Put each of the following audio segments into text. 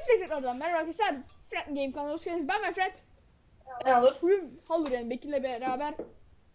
Hepsi tekrardan merhaba arkadaşlar. Fred Game kanalına hoş geldiniz. Ben ve Fred. Ne olur? Bugün Halloran Bekir'le beraber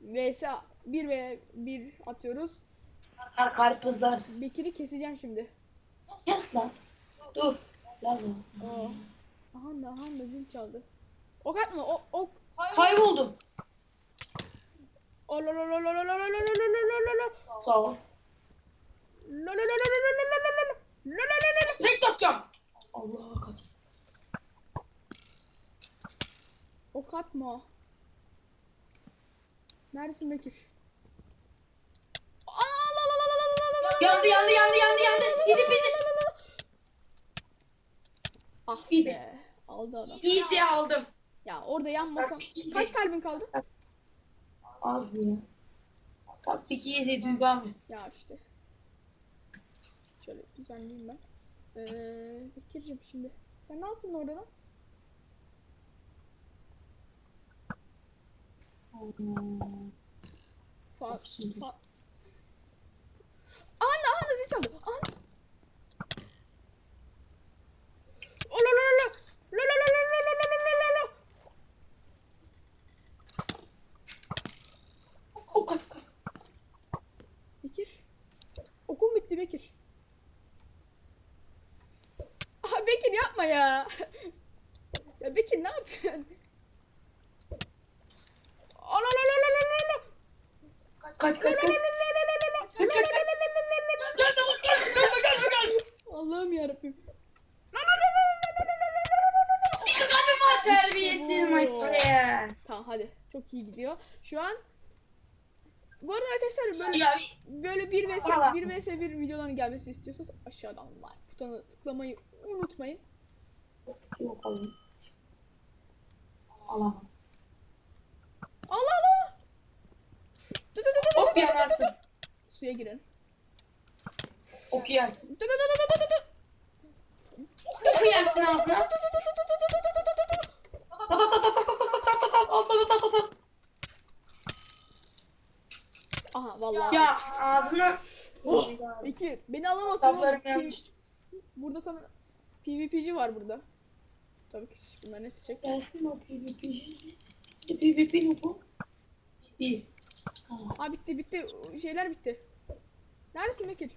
vs 1 ve 1 atıyoruz. Kar karpuzlar. Bekir'i keseceğim şimdi. Yas lan. Dur. Lan lan. Oo. Aha da aha da zil çaldı. Ok atma o ok. Kayboldum. O lo Avukat mı? Neredesin Bekir? Yandı yandı yandı yandı yandı. Gidip gidip. Ah Easy. Aldı adam. Easy aldım. Ya orada yanmasam. Easy. Kaç kalbin kaldı? Az diye. Taktik easy duygam. Ya işte. Şöyle düzenleyeyim ben. Ee, Bekir'cim şimdi. Sen ne yaptın orada lan? Fa... Fa... Anne anne zil çaldı. Anne. Oh, la la la la. La la la la la la la la la. O kalp kalp. Bekir. Okul bitti Bekir. Aha Bekir yapma ya. ya Bekir ne yapıyorsun? Hadi. Çok iyi gidiyor. Şu an bu arada arkadaşlar böyle böyle bir vs bir vs bir videoların gelmesi istiyorsanız aşağıdan var butona tıklamayı unutmayın. Bakalım. Allah. Allah Allah. Dur dur dur dur dur dur dur. Suya girin. Okuyarsın. Dur dur dur dur dur dur. Ağzına. Oh, İki. Beni alamazsın oğlum. Kitaplarım P- yanlış. Burada sana PvP'ci var burada. Tabii ki bunlar ne çiçek. Gelsin o PvP. PvP ne bu? Tamam. Aa bitti bitti. Şeyler bitti. Neredesin Bekir?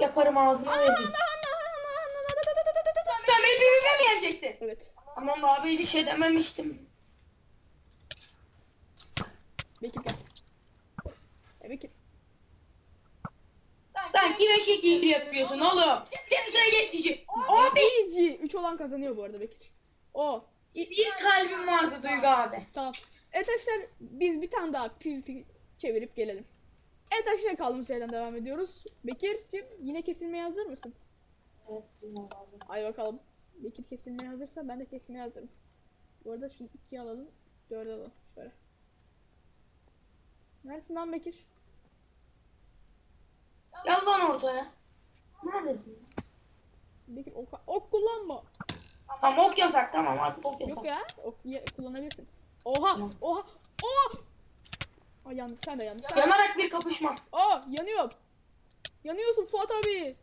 Yaparım ağzına vereyim. Sen beni PvP mi yeneceksin? Evet. Aman abi bir şey dememiştim. Bekir gel. E Bekir. Sen kime şekil yapıyorsun oğlum? Seni söyle geçici. Abi İyici. 3 olan kazanıyor bu arada Bekir. O. bir kalbim vardı Duygu abi. Tamam. Evet arkadaşlar biz bir tane daha PvP çevirip gelelim. Evet arkadaşlar kaldığımız yerden devam ediyoruz. Bekir'cim yine kesilmeye hazır mısın? Evet abi. Ay bakalım. Bekir kesilmeye hazırsa ben de kesmeye hazırım. Bu arada şunu ikiye alalım. Dörde alalım. Şöyle. Neredesin lan Bekir? Gel lan ortaya. Neredesin? Bekir ok, ok kullanma. Tamam ok yasak tamam artık ok yasak. Yok ya. Ok ye- kullanabilirsin. Oha. Tamam. Oha. Oha. Ay yanlış sen de yanlış. Sen... Yanarak bir kapışma. Aa yanıyorum. Yanıyorsun Fuat abi.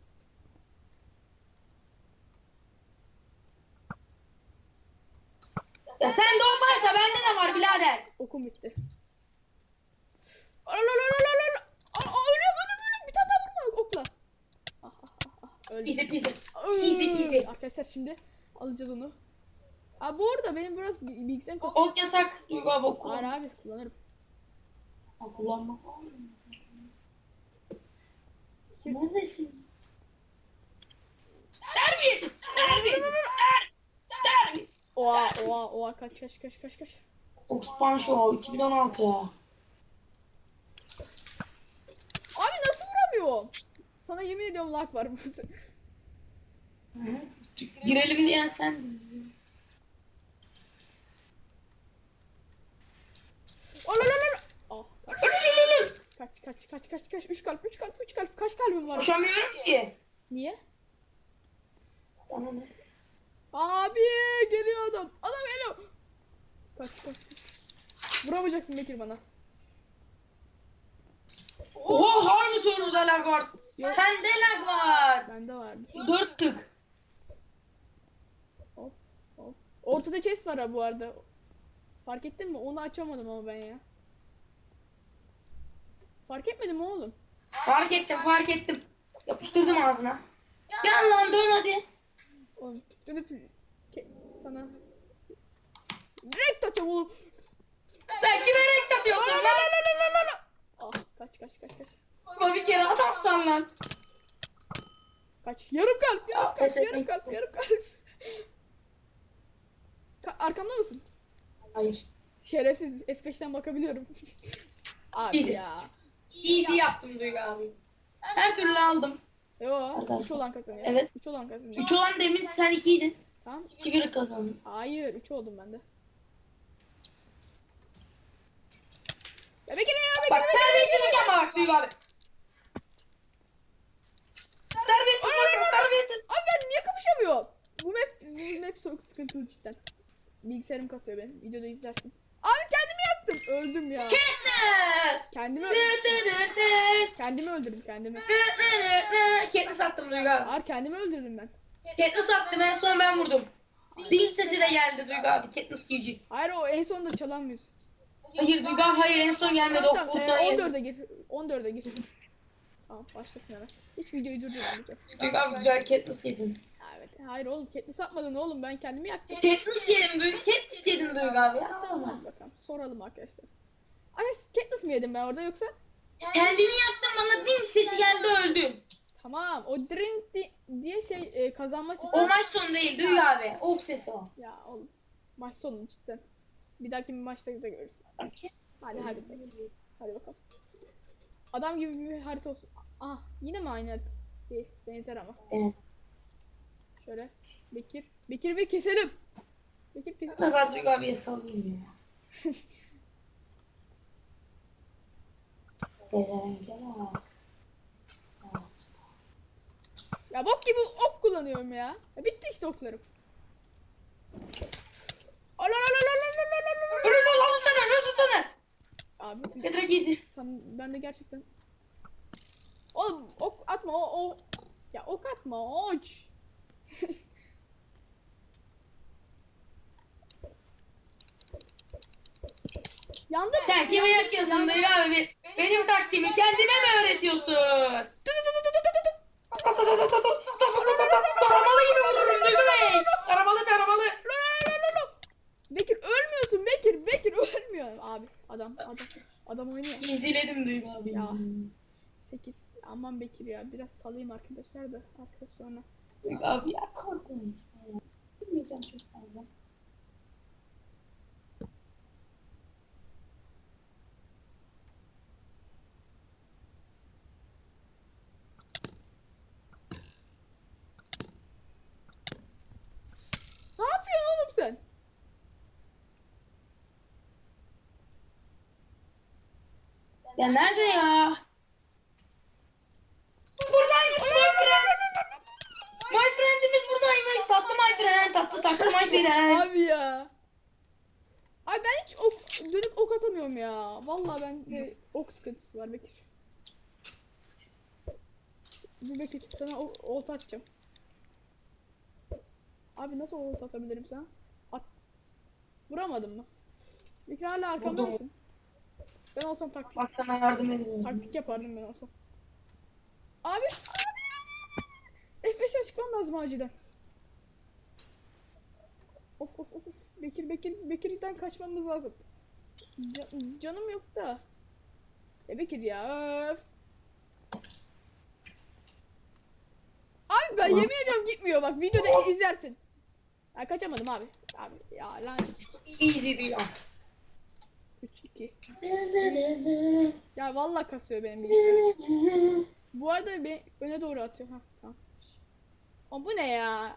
Ya sen de olmazsa bende de var birader. Okum bitti. Easy peasy. Easy peasy. Arkadaşlar şimdi alacağız onu. Aa bu arada benim biraz bi- bilgisayarım Ok kasıyor. yasak. Duygu abi ok Hayır kullanma. abi kullanırım. Ha, Kullanma. Neredesin? Terbiyesiz. Terbiyesiz. Ter. Terbiyesiz. Oha oha oha kaç kaç kaç kaç kaç. Oxpan Show 2016. Abi nasıl vuramıyorum? Sana yemin ediyorum lag var. Girelim diyen sen. Olalalala. Ah kaç kaç kaç kaç kaç 3 kalp 3 kalp 3 kalp kaç kalbim var? Koşamıyorum ki. Niye? Abi geliyor adam. Adam geliyor. Kaç kaç kaç. Vuramayacaksın Bekir bana. Oha sonunda lag var. Yok. Sende lag var. Bende vardı. Dört tık. Hop hop. Ortada chest var ha bu arada. Fark ettin mi? Onu açamadım ama ben ya. Fark etmedim mi oğlum? Fark ettim fark ettim. Yapıştırdım ağzına. Gel lan dön hadi. Oğlum dönüp ke- sana direkt atacağım oğlum. Sen kime renk atıyorsun lan? Ah kaç kaç kaç kaç. Ama bir kere atamsan lan. Kaç. Yarım kalp, yarım kalp, evet, yarım kalp, yarım kalp. Ka- arkamda mısın? Hayır. Şerefsiz F5'ten bakabiliyorum. Abi Easy. ya. Easy yaptım Duygu abi. Her türlü aldım. Yo, Arkadaşlar. 3 olan kazanıyor. Evet. 3 olan kazanıyor. Üç olan demin sen ikiydin. Tamam. İki biri kazandın. Hayır, 3 oldum ben de. Ya Bekir ya Bekir. Bak terbiyesizlik yapma bak Duygu abi. Terbiyesiz bak terbiyesiz. Abi ben niye kapışamıyorum? Bu map, bu map çok sıkıntılı cidden. Bilgisayarım kasıyor benim. Videoda izlersin. Abi kendimi yaktım. Öldüm ya. Katniss. Kendimi öldürdüm. Kendimi öldürdüm kendimi. Dı dı dı dı. Katniss attım Duygu abi. Kendimi öldürdüm ben. Katniss attım en son ben vurdum. Ding sesi de geldi Duygu abi. Katniss GG. Hayır o en sonunda çalan müzik. Hayır Duygu abi hayır en son gelmedi. O Tamam, kurttan e, geldi. 14'e gir. 14'e gir. Tamam başlasın hemen. Hiç videoyu durdurmayacağım. Duygu abi güzel Katniss yedin. Evet. Hayır oğlum Katniss atmadın oğlum ben kendimi yaktım. Katniss yedim Duygu. Katniss yedim Duygu abi. Ya, Tamam hadi bakalım. Soralım arkadaşlar. Arkadaşlar Katniss mi yedim ben orada yoksa? Kendini yaktın bana ding sesi geldi öldüm. Tamam o drink di- diye şey e, kazanma sesi. O maç sonu değil Duygu abi. Ok sesi o. Ya oğlum maç sonu cidden. Bir dahaki bir maçta da görürüz. Hadi hadi. Hadi bakalım. Adam gibi bir harita olsun. Ah yine mi aynı harita? Değil. Benzer ama. Evet. Şöyle. Bekir. Bekir bir keselim. Bekir keselim. sefer Duygu abiye sallayayım ya. Ya bok gibi ok kullanıyorum ya. ya bitti işte oklarım. Ala ala ala ala ala ala ala. Ölüm ol alsana ölüm sana. Abi Yeter gezi. sen ben de gerçekten Oğlum ok atma o o ya ok atma oç. Yandım. Sen kime yakıyorsun Duygu abi? Benim taktiğimi kendine mi öğretiyorsun? Taramalı gibi vururum Duygu Bey. Taramalı taramalı. Bekir ölmüyorsun Bekir. Bekir ölmüyor. Abi adam adam adam oynuyor. İzledim Duygu abi. Ya. 8. Aman Bekir ya biraz salayım arkadaşlar da arkadaş sonra. Duygu abi ya korkuyorum işte ya. Bilmeyeceğim çok fazla. Ne yapıyorsun oğlum sen? Ya nerede ya? Ok atamıyorum ya. Vallahi ben de ok sıkıntısı var Bekir. Dur Bekir sana olta atacağım. Abi nasıl olta atabilirim sana? At. Vuramadın mı? Bekir hala arkamda mısın? Ben olsam taktik, Bak sana yardım edeyim. taktik yapardım ben olsam. Abi, abi, abi. F5'e çıkmam lazım acilen. Of of of. Bekir Bekir Bekir'den kaçmamız lazım. Ca- canım yok da. Bekir ya. Abi ben yemin ediyorum gitmiyor bak videoda izlersin. Ha kaçamadım abi. Abi ya lanet. Easy diyor. 3 2. Ya vallahi kasıyor benim bilgisayarım. Bu arada be, öne doğru atıyor. Ha tamam. Ama bu ne ya?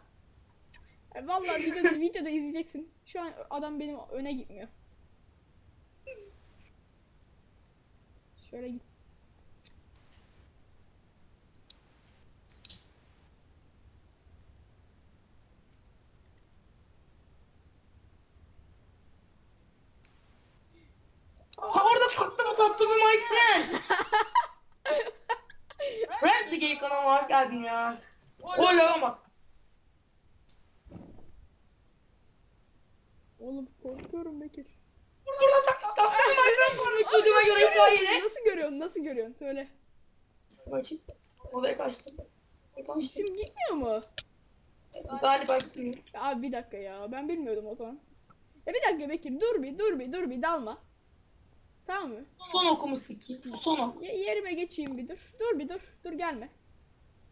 E, Vallahi videoda, videoda izleyeceksin. Şu an adam benim öne gitmiyor. Şöyle git. Orada tatlı mı tatlı mı my friend? Friend the game geldin ya. Oğlum ama. Oğlum korkuyorum Bekir. Burada tak taktım Minecraft varmış duyduğuma göre hikayede. Nasıl görüyorsun? Nasıl görüyorsun? Söyle. Açık. Odaya kaçtım. İsim gitmiyor mu? Galiba gitmiyor. Abi bir dakika ya. Ben bilmiyordum o zaman. Ya bir dakika Bekir. Dur bir, dur bir, dur bir. Dalma. Tamam mı? Son okumu. Bu son oku. Ye- yerime geçeyim bir dur. Dur bir dur. Dur gelme.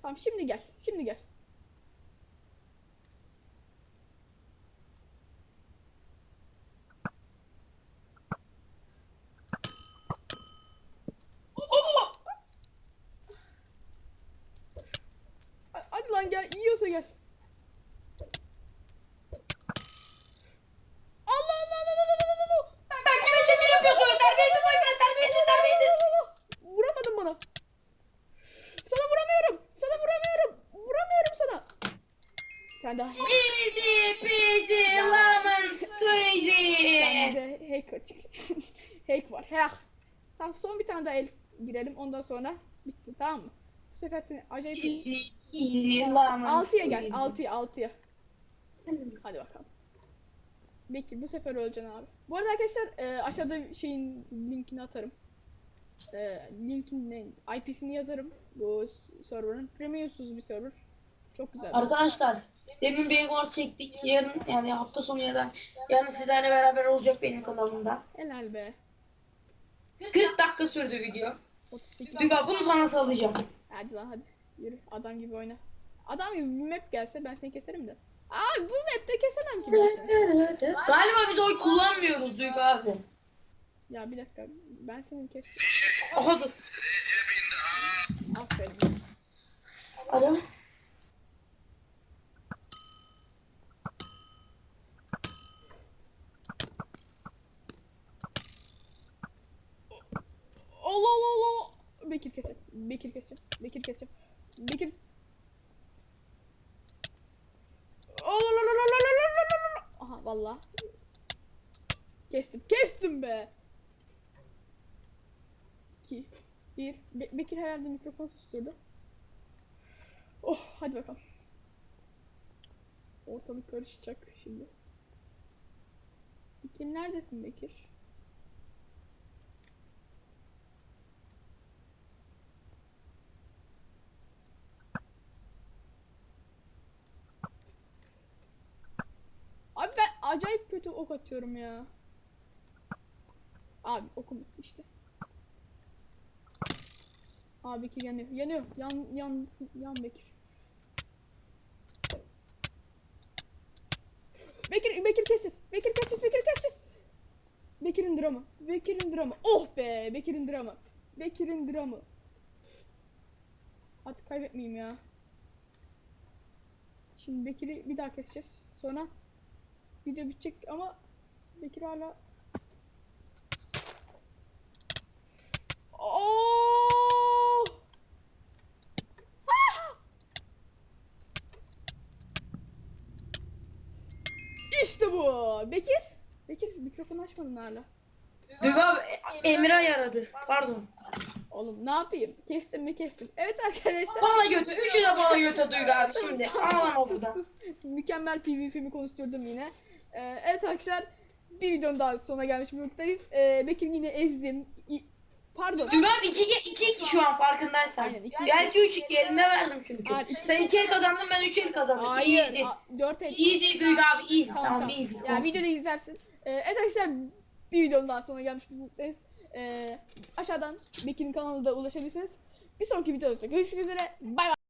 Tamam şimdi gel. Şimdi gel. Baba. Ha- Hadi lan gel. Yiyorsa gel. Allah Allah Allah Allah Allah Allah Allah. Sen kime şekil yapıyorsun? Terbiyesiz Minecraft terbiyesiz terbiyesiz. Vuramadın bana. Sana vuramıyorum. Sana vuramıyorum. Vuramıyorum sana. Sen daha Easy peasy lemon squeezy. Hack açık. hack var. Hack. Tamam son bir tane daha el girelim. Ondan sonra bitsin tamam mı? Bu sefer seni acayip lemon 6'ya gel. 6'ya 6'ya. Hadi bakalım. Bekir bu sefer öleceksin abi. Bu arada arkadaşlar e, aşağıda şeyin linkini atarım. E, linkin? IP'sini yazarım. Bu server'ın. Premiumsuz bir server. Çok güzel. Arkadaşlar demin bir gol çektik. Yarın yani hafta sonu ya da yarın sizlerle beraber olacak benim kanalımda. Helal be. 40 dakika sürdü video. 38. Düga bunu sana sallayacağım. Hadi lan hadi. Yürü adam gibi oyna. Adam gibi bir map gelse ben seni keserim de. Aa bu map'te kesemem ki ben seni. Galiba biz oy kullanmıyoruz Duygu abi. Ya bir dakika ben seni kes. Aha dur. Aferin. Ara. Allah Allah Allah. Allah. Bekir kesin. Bekir kesin. Bekir kesin. Bekir. Aha valla. Kestim. Kestim be. 2 1 Be Bekir herhalde mikrofon susturdu. Oh hadi bakalım. Ortalık karışacak şimdi. Bekir neredesin Bekir? Abi ben acayip kötü ok atıyorum ya. Abi okum bitti işte. Abi Bekir yanıyor. Yanıyor. Yan, yansın. Yan Bekir. Bekir, Bekir kesiz. Bekir kesiz. Bekir kesiz. Bekir'in dramı. Bekir'in dramı. Oh be. Bekir'in dramı. Bekir'in dramı. Artık kaybetmeyeyim ya. Şimdi Bekir'i bir daha keseceğiz. Sonra video bitecek ama Bekir hala Oo! Ah! İşte bu. Bekir. Bekir mikrofonu açmadın hala. Duygu abi e- Emre yaradı. Pardon. Oğlum ne yapayım? Kestim mi kestim. Evet arkadaşlar. Bana götür. Üçü de bana götür Duygu abi şimdi. Ağlama Sus, burada. sus. Mükemmel PvP'mi konuşturdum yine. Ee, evet arkadaşlar bir videonun daha sonuna gelmiş bulunmaktayız. Ee, Bekir yine ezdim. İ- Pardon. Duygu abi 2 2 2 şu an farkındaysan. Aynen, iki- Belki 3 2 eline verdim çünkü. Hayır, iki- Sen 2 el kazandın ben 3 el kazandım. Hayır. Easy. a- Dört el. Easy Duygu abi easy. Tamam, Tamam, tamam. easy. Yani videoda izlersin. Ee, evet arkadaşlar bir videonun daha sonuna gelmiş bulunmaktayız. Ee, aşağıdan Bekir'in kanalına da ulaşabilirsiniz. Bir sonraki videoda görüşmek üzere. Bay bay.